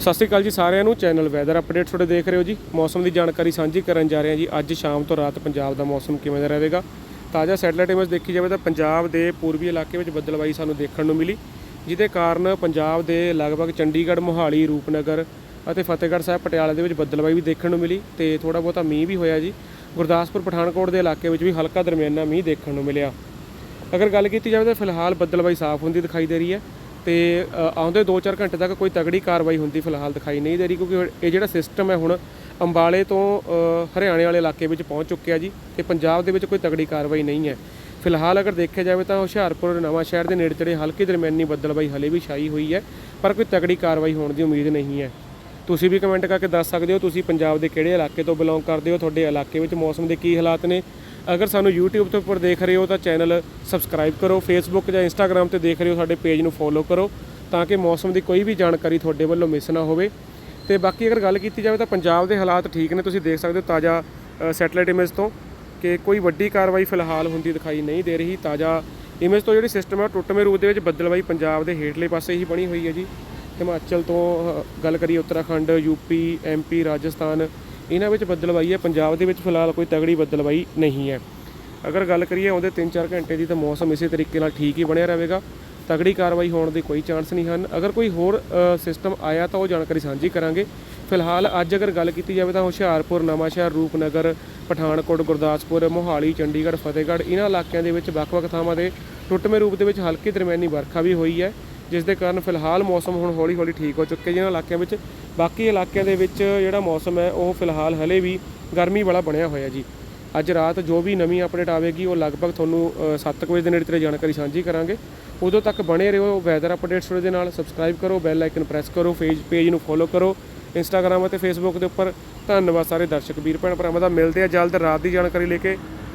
ਸਤਿ ਸ਼੍ਰੀ ਅਕਾਲ ਜੀ ਸਾਰਿਆਂ ਨੂੰ, ਚੈਨਲ ਵੈਦਰ ਅਪਡੇਟ ਤੁਹਾਡੇ ਦੇਖ ਰਹੇ ਹੋ ਜੀ। ਮੌਸਮ ਦੀ ਜਾਣਕਾਰੀ ਸਾਂਝੀ ਕਰਨ ਜਾ ਰਹੇ ਹਾਂ ਜੀ। ਅੱਜ ਸ਼ਾਮ ਤੋਂ ਰਾਤ ਪੰਜਾਬ ਦਾ ਮੌਸਮ ਕਿਵੇਂ ਦਾ ਰਹੇਗਾ? ਤਾਜ਼ਾ ਸੈਟਲਾਈਟ ਇਮੇਜ ਦੇਖੀ ਜਾਵੇ ਤਾਂ ਪੰਜਾਬ ਦੇ ਪੂਰਬੀ ਇਲਾਕੇ ਵਿੱਚ ਬੱਦਲਵਾਈ ਸਾਨੂੰ ਦੇਖਣ ਨੂੰ ਮਿਲੀ, ਜਿਹਦੇ ਕਾਰਨ ਪੰਜਾਬ ਦੇ ਲਗਭਗ ਚੰਡੀਗੜ੍ਹ, ਮੋਹਾਲੀ, ਰੂਪਨਗਰ ਅਤੇ ਫਤਿਹਗੜ੍ਹ ਸਾਹਿਬ, ਪਟਿਆਲਾ ਦੇ ਵਿੱਚ ਬੱਦਲਵਾਈ ਵੀ ਦੇਖਣ ਨੂੰ ਮਿਲੀ ਤੇ ਥੋੜਾ ਬਹੁਤਾ ਮੀਂਹ ਵੀ ਹੋਇਆ ਜੀ। ਗੁਰਦਾਸਪੁਰ, ਪਠਾਨਕੋਟ ਦੇ ਇਲਾਕੇ ਵਿੱਚ ਵੀ ਹਲਕਾ ਦਰਮਿਆਨਾ ਮੀਂਹ ਦੇਖਣ ਨੂੰ ਮਿਲਿਆ। ਅਗਰ ਗੱਲ ਕੀਤੀ ਜਾਵੇ ਤਾਂ ਫਿਲਹਾਲ ਬੱਦਲਬਾਈ ਸਾਫ਼ ਹੁੰਦੀ ਦਿਖਾਈ ਦੇ ਰਹੀ ਹੈ। ਤੇ ਆਉਂਦੇ 2-4 ਘੰਟੇ ਤੱਕ ਕੋਈ ਤਗੜੀ ਕਾਰਵਾਈ ਹੁੰਦੀ ਫਿਲਹਾਲ ਦਿਖਾਈ ਨਹੀਂ ਦੇ ਰਹੀ ਕਿਉਂਕਿ ਇਹ ਜਿਹੜਾ ਸਿਸਟਮ ਹੈ ਹੁਣ ਅੰਬਾਲੇ ਤੋਂ ਹਰਿਆਣੇ ਵਾਲੇ ਇਲਾਕੇ ਵਿੱਚ ਪਹੁੰਚ ਚੁੱਕਿਆ ਜੀ ਤੇ ਪੰਜਾਬ ਦੇ ਵਿੱਚ ਕੋਈ ਤਗੜੀ ਕਾਰਵਾਈ ਨਹੀਂ ਹੈ। ਫਿਲਹਾਲ ਅਗਰ ਦੇਖਿਆ ਜਾਵੇ ਤਾਂ ਹੁਸ਼ਿਆਰਪੁਰ ਨਵਾਂ ਸ਼ਹਿਰ ਦੇ ਨੇੜੇ ਤੇੜੇ ਹਲਕੀ ਦਰਮਿਆਨੀ ਬੱਦਲਬਾਈ ਹਲੇ ਵੀ ਛਾਈ ਹੋਈ ਹੈ, ਪਰ ਕੋਈ ਤਗੜੀ ਕਾਰਵਾਈ ਹੋਣ ਦੀ ਉਮੀਦ ਨਹੀਂ ਹੈ। ਤੁਸੀਂ ਵੀ ਕਮੈਂਟ ਕਰਕੇ ਦੱਸ ਸਕਦੇ ਹੋ, ਤੁਸੀਂ ਪੰਜਾਬ ਦੇ ਕਿਹੜੇ ਇਲਾਕੇ ਤੋਂ ਬਿਲੋਂਗ ਕਰਦੇ ਹੋ, ਤੁਹਾਡੇ ਇਲਾਕੇ ਵਿੱਚ ਮੌਸਮ ਦੇ ਕੀ ਹਾਲਾਤ ਨੇ ਅਗਰ ਸਾਨੂੰ YouTube ਤੋਂ ਉੱਪਰ ਦੇਖ ਰਹੇ ਹੋ ਤਾਂ ਚੈਨਲ ਸਬਸਕ੍ਰਾਈਬ ਕਰੋ Facebook ਜਾਂ Instagram ਤੇ ਦੇਖ ਰਹੇ ਹੋ ਸਾਡੇ ਪੇਜ ਨੂੰ ਫੋਲੋ ਕਰੋ ਤਾਂ ਕਿ ਮੌਸਮ ਦੀ ਕੋਈ ਵੀ ਜਾਣਕਾਰੀ ਤੁਹਾਡੇ ਵੱਲੋਂ ਮਿਸ ਨਾ ਹੋਵੇ। ਤੇ ਬਾਕੀ ਅਗਰ ਗੱਲ ਕੀਤੀ ਜਾਵੇ ਤਾਂ ਪੰਜਾਬ ਦੇ ਹਾਲਾਤ ਠੀਕ ਨੇ ਤੁਸੀਂ ਦੇਖ ਸਕਦੇ ਹੋ ਤਾਜ਼ਾ ਸੈਟਲਾਈਟ ਇਮੇਜ ਤੋਂ ਕਿ ਕੋਈ ਵੱਡੀ ਕਾਰਵਾਈ ਫਿਲਹਾਲ ਹੁੰਦੀ ਦਿਖਾਈ ਨਹੀਂ ਦੇ ਰਹੀ। ਤਾਜ਼ਾ ਇਮੇਜ ਤੋਂ ਜਿਹੜੀ ਸਿਸਟਮ ਹੈ ਟੁੱਟਵੇਂ ਰੂਪ ਦੇ ਵਿੱਚ ਬੱਦਲਵਾਈ ਪੰਜਾਬ ਦੇ ਹੇਠਲੇ ਪਾਸੇ ਹੀ ਬਣੀ ਹੋਈ ਹੈ ਜੀ। ਹਿਮਾਚਲ ਤੋਂ ਅ, ਗੱਲ ਕਰੀਏ ਉੱਤਰਾਖੰਡ ਯੂਪੀ ਐਮਪੀ ਰਾਜਸਥਾਨ ਇਹਨਾਂ ਵਿੱਚ ਬੱਦਲਵਾਈ ਹੈ। ਪੰਜਾਬ ਦੇ ਵਿੱਚ ਫਿਲਹਾਲ ਕੋਈ ਤਗੜੀ ਬੱਦਲਵਾਈ ਨਹੀਂ ਹੈ। ਅਗਰ ਗੱਲ ਕਰੀਏ ਆਉਂਦੇ 3-4 ਘੰਟੇ ਦੀ ਤਾਂ ਮੌਸਮ ਇਸੇ ਤਰੀਕੇ ਨਾਲ ਠੀਕ ਹੀ ਬਣਿਆ ਰਹੇਗਾ। ਤਗੜੀ ਕਾਰਵਾਈ ਹੋਣ ਦੀ ਕੋਈ ਚਾਂਸ ਨਹੀਂ ਹਨ। ਅਗਰ ਕੋਈ ਹੋਰ ਸਿਸਟਮ ਆਇਆ ਤਾਂ ਉਹ ਜਾਣਕਾਰੀ ਸਾਂਝੀ ਕਰਾਂਗੇ। ਫਿਲਹਾਲ ਅੱਜ ਅਗਰ ਗੱਲ ਕੀਤੀ ਜਾਵੇ ਤਾਂ ਹੁਸ਼ਿਆਰਪੁਰ, ਨਵਾਂਸ਼ਹਿਰ, ਰੂਪਨਗਰ, ਪਠਾਨਕੋਟ, ਗੁਰਦਾਸਪੁਰ, ਮੋਹਾਲੀ, ਚੰਡੀਗੜ੍ਹ, ਫਤਿਹਗੜ੍ਹ ਇਹਨਾਂ ਇਲਾਕਿਆਂ ਦੇ ਵਿੱਚ ਵੱਖ-ਵੱਖ ਥਾਵਾਂ ਦੇ ਟੁੱਟਵੇਂ ਰੂਪ ਦੇ ਵਿੱਚ ਹਲਕੀ ਦਰਮਿਆਨੀ ਵਰਖਾ ਵੀ ਹੋਈ ਹੈ। ਜਿਸ ਦੇ ਕਾਰਨ ਫਿਲਹਾਲ ਮੌਸਮ ਹੁਣ ਹੌਲੀ-ਹੌਲੀ ਠੀਕ ਹੋ ਚੁੱਕਿਆ ਜਿਹਨਾਂ ਇਲਾਕਿਆਂ ਵਿੱਚ। ਬਾਕੀ ਇਲਾਕਿਆਂ ਦੇ ਵਿੱਚ ਜਿਹੜਾ ਮੌਸਮ ਹੈ, ਉਹ ਫਿਲਹਾਲ ਹਲੇ ਵੀ ਗਰਮੀ ਵਾਲਾ ਬਣਿਆ ਹੋਇਆ ਜੀ। ਅੱਜ ਰਾਤ ਜੋ ਵੀ ਨਵੀਂ ਅਪਡੇਟ ਆਵੇਗੀ, ਉਹ ਲਗਭਗ ਤੁਹਾਨੂੰ 7 ਵਜੇ ਦੇ ਨੇੜੇ ਤੇਰੇ ਜਾਣਕਾਰੀ ਸਾਂਝੀ ਕਰਾਂਗੇ। ਉਦੋਂ ਤੱਕ ਬਣੇ ਰਹੋ ਵੈਦਰ ਅਪਡੇਟਸ ਦੇ ਨਾਲ ਸਬਸਕ੍ਰਾਈਬ ਕਰੋ ਬੈਲ ਆਈਕਨ ਪ੍ਰੈਸ ਕਰੋ ਫੇਜ ਪੇਜ ਨੂੰ ਫੋਲੋ ਕਰੋ। ਇੰਸਟਾਗ੍ਰam ਅਤੇ ਫੇਸਬੁੱਕ ਦੇ ਉੱਪਰ ਧੰਨਵਾਦ ਸਾਰੇ ਦਰਸ਼ਕ ਵੀਰ ਭੈਣ ਭਰਾਵਾਂ ਦਾ। ਮਿਲਦੇ ਆ ਜਲਦ ਰਾਤ ਦੀ ਜਾਣਕਾਰੀ ਲੈ ਕੇ।